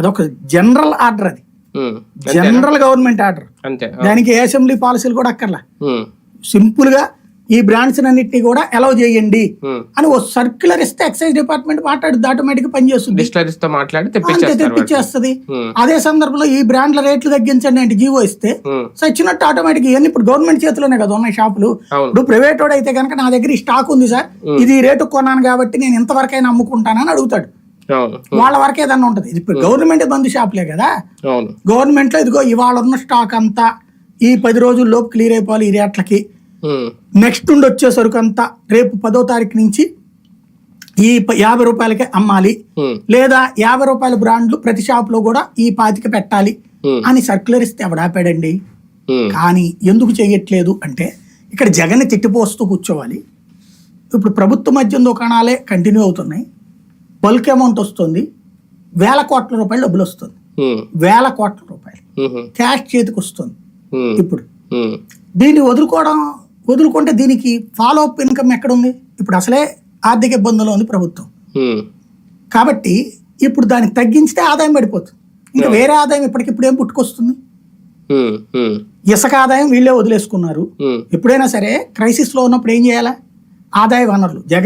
అదొక general order అది. General government order. దానికి ఏ అసెంబ్లీ పాలసీలు కూడా అక్కర్లా. సింపుల్గా ఈ బ్రాండ్స్ అన్నిటిని కూడా అలౌ చేయండి. అని ఓ సర్క్యులర్ ఇస్తే ఎక్సైజ్ డిపార్ట్మెంట్ మాట్లాడుద్ది ఆటోమేటిక్గా పనిచేస్తుంది. తెప్పించేస్తుంది. అదే సందర్భంలో ఈ బ్రాండ్ల రేట్లు తగ్గించండి అంటే జీవో ఇస్తే. సచ్చినట్టు ఆటోమేటిక్ ఇవన్నీ ఇప్పుడు గవర్నమెంట్ చేతిలోనే కదా ఉన్నాయి షాపులు ఇప్పుడు ప్రైవేట్ వాడు అయితే కనుక నా దగ్గర ఈ స్టాక్ ఉంది సార్ ఇది రేటు కొన్నాను కాబట్టి నేను ఇంతవరకైనా అమ్ముకుంటానని అడుగుతాడు వాళ్ళ వరకు ఏదన్నా ఉంటుంది. ఇప్పుడు గవర్నమెంట్ బంధు షాపులే కదా. గవర్నమెంట్లో ఇదిగో ఇవాళ ఉన్న స్టాక్ అంతా ఈ పది రోజుల లోపు క్లియర్ అయిపోవాలి ఈ రేట్లకి. నెక్స్ట్ నుండి వచ్చే సరుకు అంతా రేపు పదో తారీఖు నుంచి ఈ యాభై రూపాయలకే అమ్మాలి. లేదా యాభై రూపాయల బ్రాండ్లు ప్రతి షాప్లో కూడా ఈ పాతిక పెట్టాలి. అని సర్క్యులర్ ఇస్తే ఎవడాపాడండి. కానీ ఎందుకు చేయట్లేదు అంటే ఇక్కడ జగన్ని తిట్టిపోస్తూ కూర్చోవాలి. ఇప్పుడు ప్రభుత్వ మద్యం దుకాణాలే కంటిన్యూ అవుతున్నాయి. బల్క్ అమౌంట్ వస్తుంది వేల కోట్ల రూపాయలు డబ్బులు వస్తుంది. వేల కోట్ల రూపాయలు. క్యాష్ చేతికి వస్తుంది. ఇప్పుడు. దీన్ని వదులుకోవడం వదులుకుంటే దీనికి ఫాలో అప్ ఇన్కమ్ ఎక్కడ ఉంది ఇప్పుడు అసలే ఆర్థిక ఇబ్బందుల్లో ఉంది ప్రభుత్వం. కాబట్టి ఇప్పుడు దానికి తగ్గించితే ఆదాయం పడిపోతుంది ఇంకా వేరే ఆదాయం ఇప్పటికిప్పుడు ఏం పుట్టుకొస్తుంది. ఇసుక ఆదాయం వీళ్ళే వదిలేసుకున్నారు. ఎప్పుడైనా సరే క్రైసిస్లో ఉన్నప్పుడు ఏం చేయాలా ఆదాయ వనరులు జగన్